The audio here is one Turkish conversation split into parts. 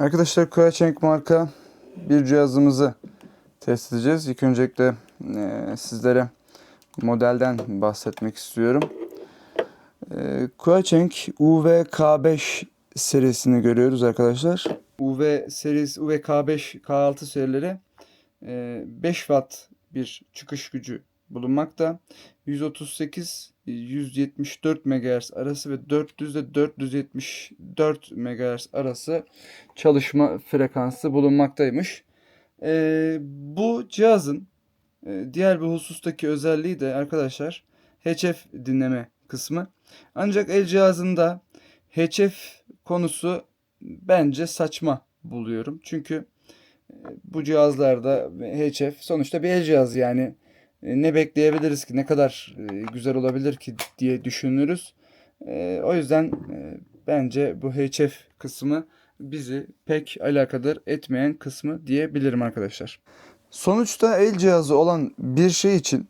Arkadaşlar Koyaçenk marka bir cihazımızı test edeceğiz. İlk öncelikle e, sizlere modelden bahsetmek istiyorum. E, Koyaçenk UV-K5 serisini görüyoruz arkadaşlar. UV serisi UV-K5 K6 serileri e, 5 watt bir çıkış gücü bulunmakta. 138 174 MHz arası ve 400 ile 474 MHz arası çalışma frekansı bulunmaktaymış. Ee, bu cihazın e, diğer bir husustaki özelliği de arkadaşlar HF dinleme kısmı. Ancak el cihazında HF konusu bence saçma buluyorum. Çünkü e, bu cihazlarda HF sonuçta bir el cihazı yani e, ne bekleyebiliriz ki ne kadar e, güzel olabilir ki diye düşünürüz. E, O yüzden bence bu HF kısmı bizi pek alakadar etmeyen kısmı diyebilirim arkadaşlar. Sonuçta el cihazı olan bir şey için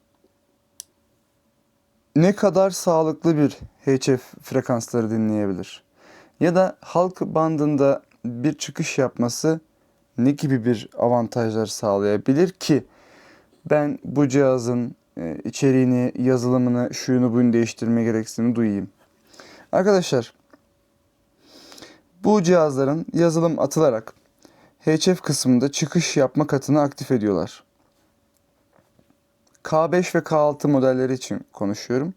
ne kadar sağlıklı bir HF frekansları dinleyebilir? Ya da halk bandında bir çıkış yapması ne gibi bir avantajlar sağlayabilir ki ben bu cihazın e, içeriğini, yazılımını, şuyunu buyunu değiştirme gereksinimi duyayım. Arkadaşlar bu cihazların yazılım atılarak HF kısmında çıkış yapma katını aktif ediyorlar. K5 ve K6 modelleri için konuşuyorum.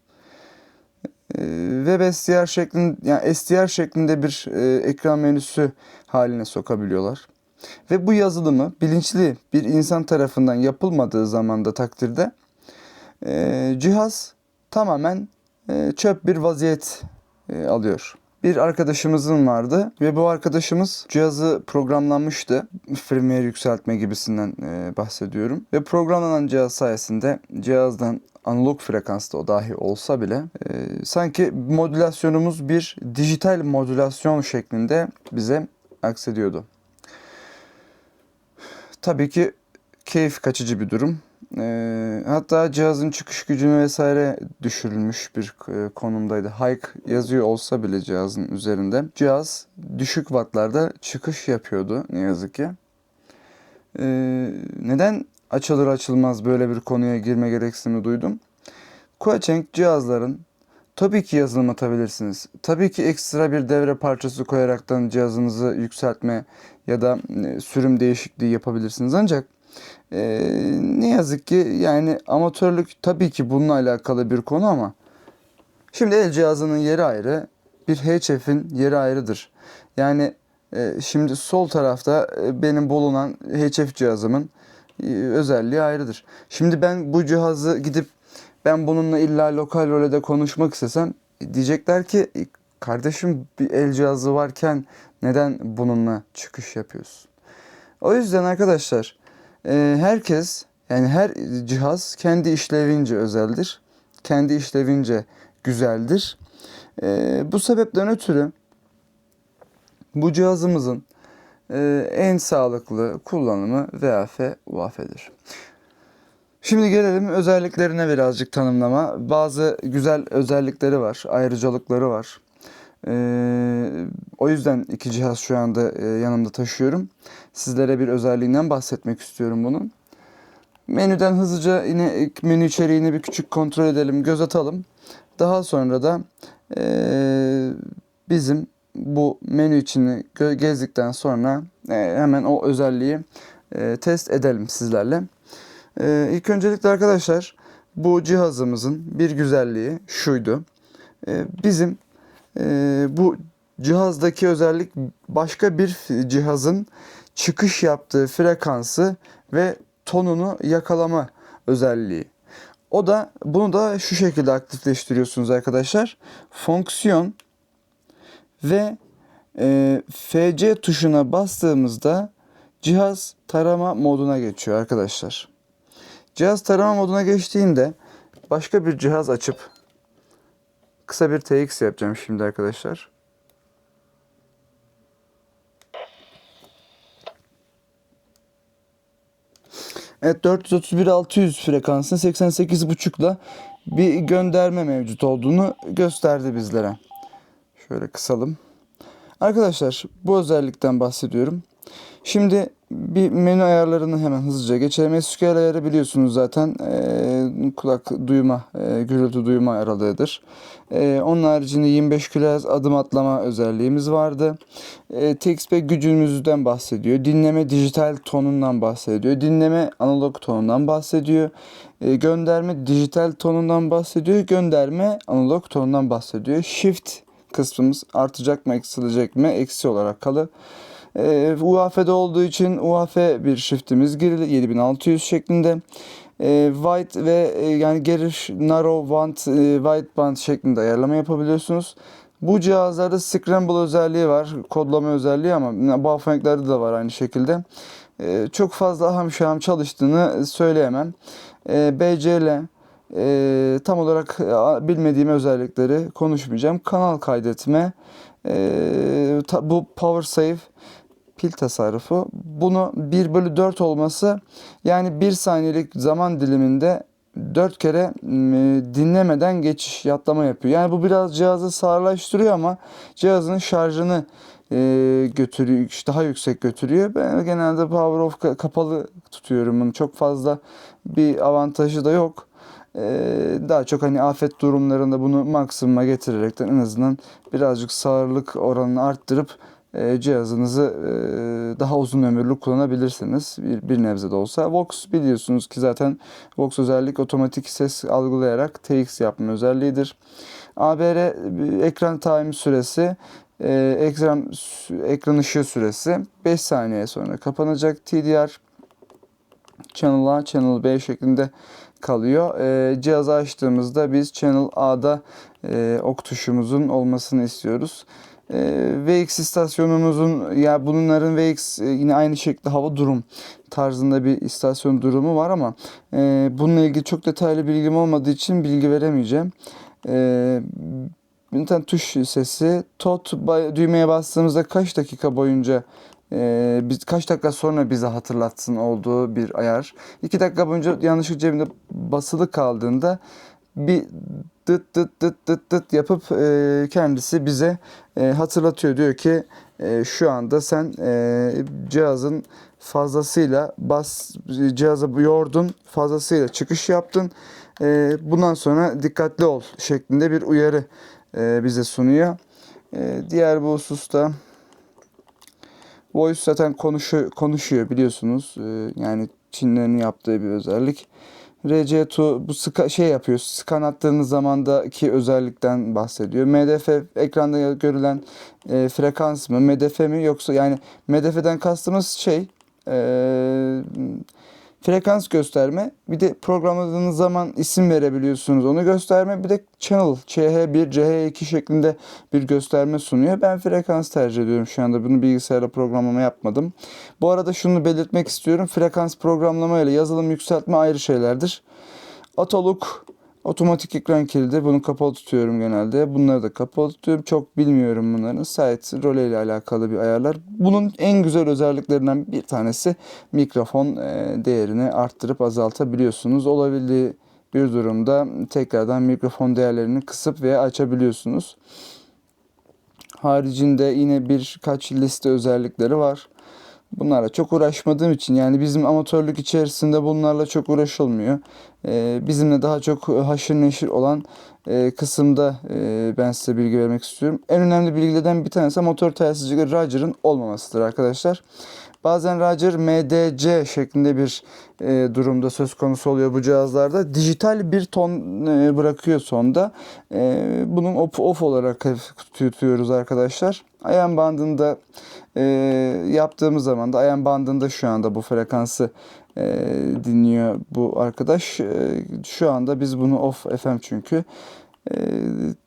Ee, Web SDR şeklinde yani SDR şeklinde bir e, ekran menüsü haline sokabiliyorlar. Ve bu yazılımı bilinçli bir insan tarafından yapılmadığı zamanda takdirde e, cihaz tamamen e, çöp bir vaziyet e, alıyor. Bir arkadaşımızın vardı ve bu arkadaşımız cihazı programlanmıştı. Firmware yükseltme gibisinden e, bahsediyorum. Ve programlanan cihaz sayesinde cihazdan analog frekansta o dahi olsa bile e, sanki modülasyonumuz bir dijital modülasyon şeklinde bize aksediyordu. Tabii ki keyif kaçıcı bir durum. Ee, hatta cihazın çıkış gücünü vesaire düşürülmüş bir e, konumdaydı. Hike yazıyor olsa bile cihazın üzerinde. Cihaz düşük wattlarda çıkış yapıyordu ne yazık ki. Ee, neden açılır açılmaz böyle bir konuya girme gereksinimi duydum? Qualcomm cihazların tabii ki yazılım atabilirsiniz. Tabii ki ekstra bir devre parçası koyaraktan cihazınızı yükseltme ya da e, sürüm değişikliği yapabilirsiniz. Ancak e, ne yazık ki yani amatörlük tabii ki bununla alakalı bir konu ama şimdi el cihazının yeri ayrı, bir HF'in yeri ayrıdır. Yani e, şimdi sol tarafta e, benim bulunan HF cihazımın e, özelliği ayrıdır. Şimdi ben bu cihazı gidip ben bununla illa lokal rolede konuşmak istesem diyecekler ki "E, kardeşim bir el cihazı varken neden bununla çıkış yapıyorsun? O yüzden arkadaşlar e, herkes yani her cihaz kendi işlevince özeldir. Kendi işlevince güzeldir. E, bu sebepten ötürü bu cihazımızın e, en sağlıklı kullanımı VAF UAF'dir. Şimdi gelelim özelliklerine birazcık tanımlama. Bazı güzel özellikleri var, ayrıcalıkları var. Ee, o yüzden iki cihaz şu anda e, yanımda taşıyorum. Sizlere bir özelliğinden bahsetmek istiyorum bunun. Menüden hızlıca yine menü içeriğini bir küçük kontrol edelim, göz atalım. Daha sonra da e, bizim bu menü içini gezdikten sonra e, hemen o özelliği e, test edelim sizlerle. Ee, ilk öncelikle arkadaşlar bu cihazımızın bir güzelliği şuydu. Ee, bizim e, bu cihazdaki özellik başka bir cihazın çıkış yaptığı frekansı ve tonunu yakalama özelliği. O da bunu da şu şekilde aktifleştiriyorsunuz arkadaşlar. Fonksiyon ve e, FC tuşuna bastığımızda cihaz tarama moduna geçiyor arkadaşlar. Cihaz tarama moduna geçtiğinde başka bir cihaz açıp kısa bir TX yapacağım şimdi arkadaşlar. Evet 431 600 frekansın 88.5'la bir gönderme mevcut olduğunu gösterdi bizlere. Şöyle kısalım. Arkadaşlar bu özellikten bahsediyorum. Şimdi bir menü ayarlarını hemen hızlıca geçelim. SQL ayarı biliyorsunuz zaten e, kulak duyma, e, gürültü duyma aralığıdır. E, onun haricinde 25 kHz adım atlama özelliğimiz vardı. E, TXP gücümüzden bahsediyor. Dinleme dijital tonundan bahsediyor. Dinleme analog tonundan bahsediyor. E, gönderme dijital tonundan bahsediyor. Gönderme analog tonundan bahsediyor. Shift kısmımız artacak mı eksilecek mi? Eksi olarak kalır. E, UAF'de olduğu için UAF bir shiftimiz girildi 7600 şeklinde. E, wide ve yani geniş narrow band, e, wide band şeklinde ayarlama yapabiliyorsunuz. Bu cihazlarda scramble özelliği var, kodlama özelliği ama Baufunklerde de var aynı şekilde. E, çok fazla aham şaham çalıştığını söyleyemem. BCL e, tam olarak e, bilmediğim özellikleri konuşmayacağım. Kanal kaydetme, e, bu power save pil tasarrufu. Bunu 1 bölü 4 olması yani 1 saniyelik zaman diliminde 4 kere dinlemeden geçiş yatlama yapıyor. Yani bu biraz cihazı sağırlaştırıyor ama cihazın şarjını e, götürüyor, daha yüksek götürüyor. Ben genelde power off kapalı tutuyorum bunu. Çok fazla bir avantajı da yok. Ee, daha çok hani afet durumlarında bunu maksimuma getirerekten en azından birazcık sağırlık oranını arttırıp e, cihazınızı e, daha uzun ömürlü kullanabilirsiniz. Bir, bir nebze de olsa. Vox biliyorsunuz ki zaten Vox özellik otomatik ses algılayarak TX yapma özelliğidir. ABR e, ekran time süresi ekran ekran ışığı süresi 5 saniye sonra kapanacak. TDR Channel A, Channel B şeklinde kalıyor. E, cihazı açtığımızda biz Channel A'da e, ok tuşumuzun olmasını istiyoruz. E, VX istasyonumuzun ya bunların VX e, yine aynı şekilde hava durum tarzında bir istasyon durumu var ama e, bununla ilgili çok detaylı bilgim olmadığı için bilgi veremeyeceğim. E, bir tane tuş sesi. Tot düğmeye bastığımızda kaç dakika boyunca e, biz kaç dakika sonra bize hatırlatsın olduğu bir ayar. 2 dakika boyunca yanlışlıkla cebimde basılı kaldığında bir dıt dıt dıt dıt dıt yapıp e, kendisi bize e, hatırlatıyor. Diyor ki e, şu anda sen e, cihazın fazlasıyla bas cihaza yordun fazlasıyla çıkış yaptın. E, bundan sonra dikkatli ol şeklinde bir uyarı e, bize sunuyor. E, diğer bu hususta Voice zaten konuşuyor, konuşuyor biliyorsunuz. Ee, yani Çinlerin yaptığı bir özellik. RC2 bu ska, şey yapıyor. Scan attığınız zamandaki özellikten bahsediyor. MDF ekranda görülen e, frekans mı? MDF mi yoksa yani MDF'den kastımız şey e, frekans gösterme. Bir de programladığınız zaman isim verebiliyorsunuz. Onu gösterme. Bir de channel CH1, CH2 şeklinde bir gösterme sunuyor. Ben frekans tercih ediyorum şu anda. Bunu bilgisayarla programlama yapmadım. Bu arada şunu belirtmek istiyorum. Frekans programlama ile yazılım yükseltme ayrı şeylerdir. Atoluk Otomatik ekran kilidi. Bunu kapalı tutuyorum genelde. Bunları da kapalı tutuyorum. Çok bilmiyorum bunların. Site role ile alakalı bir ayarlar. Bunun en güzel özelliklerinden bir tanesi mikrofon e, değerini arttırıp azaltabiliyorsunuz. Olabildiği bir durumda tekrardan mikrofon değerlerini kısıp veya açabiliyorsunuz. Haricinde yine birkaç liste özellikleri var. Bunlarla çok uğraşmadığım için yani bizim amatörlük içerisinde bunlarla çok uğraşılmıyor. Ee, bizimle daha çok haşır neşir olan e, kısımda e, ben size bilgi vermek istiyorum. En önemli bilgilerden bir tanesi motor telsizcilik Roger'ın olmamasıdır arkadaşlar. Bazen Roger MDC şeklinde bir e, durumda söz konusu oluyor bu cihazlarda. Dijital bir ton e, bırakıyor sonda. E, bunun off, off olarak tutuyoruz arkadaşlar. Ayağın bandında e, yaptığımız zaman da ayağın bandında şu anda bu frekansı e, dinliyor bu arkadaş. E, şu anda biz bunu off FM çünkü. E,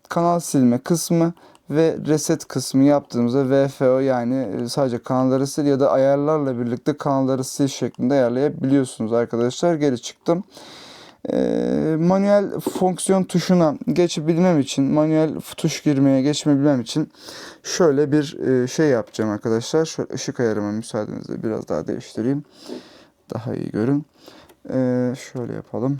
kanal silme kısmı ve reset kısmı yaptığımızda VFO yani sadece kanalları sil ya da ayarlarla birlikte kanalları sil şeklinde ayarlayabiliyorsunuz arkadaşlar. Geri çıktım. E, manuel fonksiyon tuşuna geçebilmem için, manuel tuş girmeye geçmebilmem için şöyle bir e, şey yapacağım arkadaşlar. Şöyle ışık ayarımı müsaadenizle biraz daha değiştireyim. Daha iyi görün. Ee, şöyle yapalım.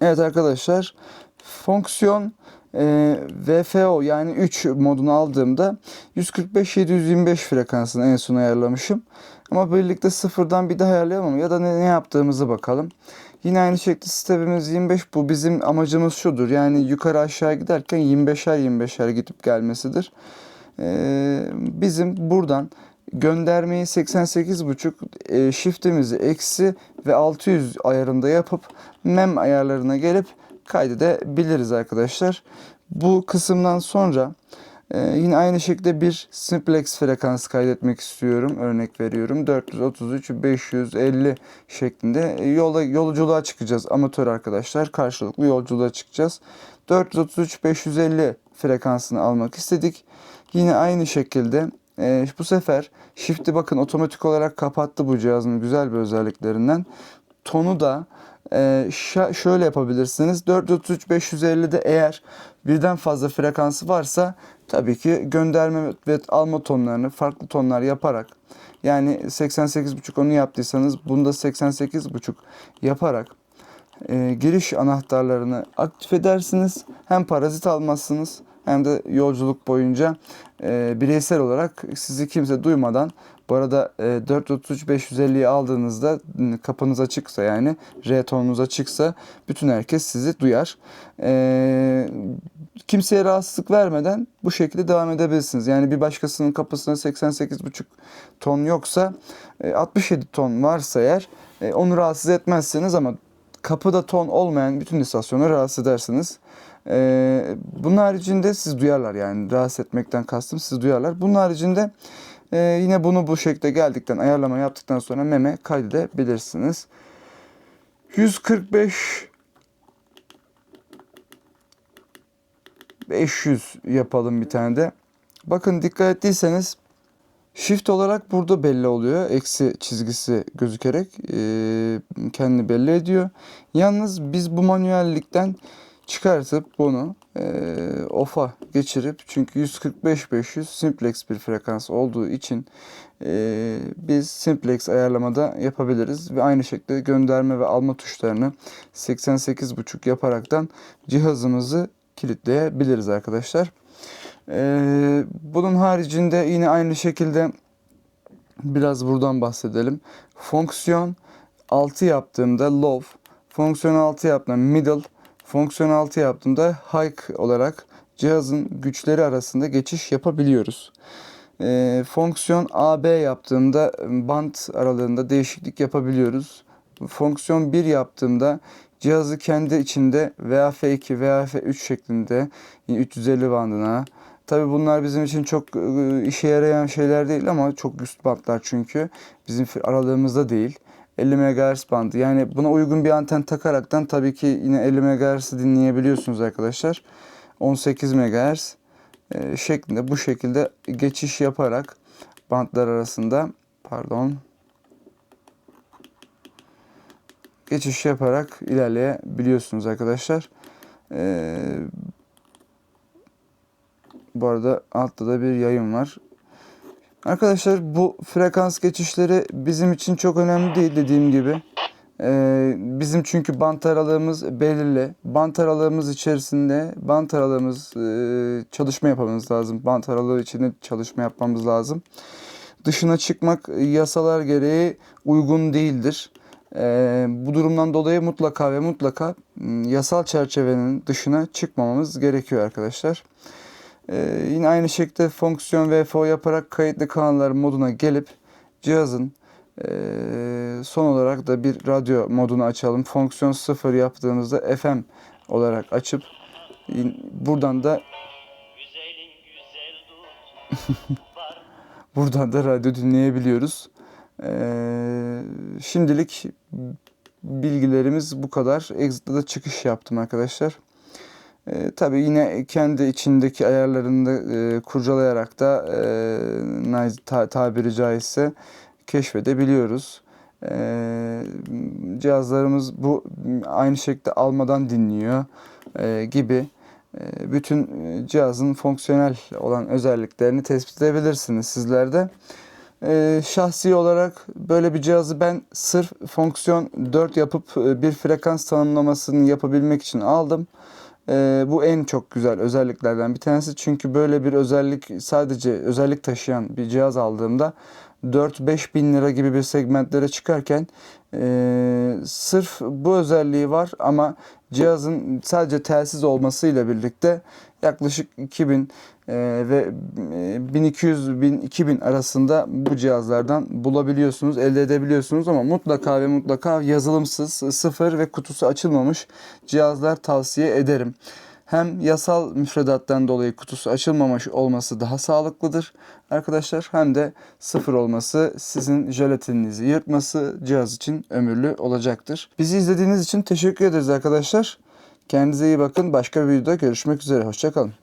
Evet arkadaşlar fonksiyon e, VFO yani 3 modunu aldığımda 145-725 frekansını en son ayarlamışım. Ama birlikte sıfırdan bir daha ayarlayalım ya da ne, ne yaptığımızı bakalım. Yine aynı şekilde stepimiz 25 bu bizim amacımız şudur yani yukarı aşağı giderken 25'er 25'er gidip gelmesidir. Ee, bizim buradan göndermeyi 88.5 e, shiftimizi eksi ve 600 ayarında yapıp mem ayarlarına gelip kaydedebiliriz arkadaşlar. Bu kısımdan sonra e, yine aynı şekilde bir simplex frekans kaydetmek istiyorum. Örnek veriyorum 433 550 şeklinde e, yola yolculuğa çıkacağız amatör arkadaşlar. Karşılıklı yolculuğa çıkacağız. 433 550 frekansını almak istedik. Yine aynı şekilde e, bu sefer shift'i bakın otomatik olarak kapattı bu cihazın güzel bir özelliklerinden. Tonu da e, şöyle yapabilirsiniz. 433 550'de eğer birden fazla frekansı varsa tabii ki gönderme ve alma tonlarını farklı tonlar yaparak yani 88.5 onu yaptıysanız bunda 88.5 yaparak e, giriş anahtarlarını aktif edersiniz. Hem parazit almazsınız hem de yolculuk boyunca e, bireysel olarak sizi kimse duymadan bu arada e, 433-550'yi aldığınızda kapınız açıksa yani R tonunuz açıksa bütün herkes sizi duyar. E, kimseye rahatsızlık vermeden bu şekilde devam edebilirsiniz. Yani bir başkasının kapısına 88,5 ton yoksa e, 67 ton varsa eğer e, onu rahatsız etmezsiniz ama kapıda ton olmayan bütün istasyonu rahatsız edersiniz. Ee, bunun haricinde siz duyarlar yani rahatsız etmekten kastım siz duyarlar. Bunun haricinde e, yine bunu bu şekilde geldikten ayarlama yaptıktan sonra meme kaydedebilirsiniz. 145 500 yapalım bir tane de. Bakın dikkat ettiyseniz Shift olarak burada belli oluyor. Eksi çizgisi gözükerek e, kendini belli ediyor. Yalnız biz bu manuellikten çıkartıp bunu e, off'a geçirip çünkü 145-500 simplex bir frekans olduğu için e, biz simplex ayarlamada yapabiliriz ve aynı şekilde gönderme ve alma tuşlarını 88.5 yaparaktan cihazımızı kilitleyebiliriz arkadaşlar. Ee, bunun haricinde yine aynı şekilde biraz buradan bahsedelim. Fonksiyon 6 yaptığımda low, fonksiyon 6 yaptığımda middle, fonksiyon 6 yaptığımda high olarak cihazın güçleri arasında geçiş yapabiliyoruz. Ee, fonksiyon AB yaptığımda band aralığında değişiklik yapabiliyoruz. Fonksiyon 1 yaptığımda cihazı kendi içinde VAF2, VAF3 şeklinde 350 bandına Tabi bunlar bizim için çok ıı, işe yarayan şeyler değil ama çok üst bantlar çünkü. Bizim aralığımızda değil. 50 MHz bandı. Yani buna uygun bir anten takaraktan tabii ki yine 50 MHz'i dinleyebiliyorsunuz arkadaşlar. 18 MHz e, şeklinde bu şekilde geçiş yaparak bantlar arasında pardon geçiş yaparak ilerleyebiliyorsunuz arkadaşlar. Ee, bu arada altta da bir yayın var. Arkadaşlar bu frekans geçişleri bizim için çok önemli değil dediğim gibi. Ee, bizim çünkü bant aralığımız belirli. Bant aralığımız içerisinde bant aralığımız e, çalışma yapmamız lazım. Bant aralığı içinde çalışma yapmamız lazım. Dışına çıkmak yasalar gereği uygun değildir. Ee, bu durumdan dolayı mutlaka ve mutlaka yasal çerçevenin dışına çıkmamamız gerekiyor arkadaşlar. Ee, yine aynı şekilde fonksiyon VFO yaparak kayıtlı kanallar moduna gelip cihazın e, son olarak da bir radyo modunu açalım. Fonksiyon 0 yaptığımızda FM olarak açıp buradan da buradan da radyo dinleyebiliyoruz. Ee, şimdilik bilgilerimiz bu kadar. Exit'te de çıkış yaptım arkadaşlar. E, tabii yine kendi içindeki ayarlarını da e, kurcalayarak da e, ta, tabiri caizse keşfedebiliyoruz. E, cihazlarımız bu aynı şekilde almadan dinliyor e, gibi e, bütün cihazın fonksiyonel olan özelliklerini tespit edebilirsiniz sizler de. Ee, şahsi olarak böyle bir cihazı ben sırf fonksiyon 4 yapıp e, bir frekans tanımlamasını yapabilmek için aldım. Ee, bu en çok güzel özelliklerden bir tanesi. Çünkü böyle bir özellik sadece özellik taşıyan bir cihaz aldığımda 4-5 bin lira gibi bir segmentlere çıkarken e, sırf bu özelliği var ama cihazın sadece telsiz olmasıyla birlikte yaklaşık 2000 e, ve 1200-2000 arasında bu cihazlardan bulabiliyorsunuz, elde edebiliyorsunuz ama mutlaka ve mutlaka yazılımsız, sıfır ve kutusu açılmamış cihazlar tavsiye ederim. Hem yasal müfredattan dolayı kutusu açılmamış olması daha sağlıklıdır arkadaşlar hem de sıfır olması sizin jelatininizi yırtması cihaz için ömürlü olacaktır. Bizi izlediğiniz için teşekkür ederiz arkadaşlar. Kendinize iyi bakın. Başka bir videoda görüşmek üzere. Hoşçakalın.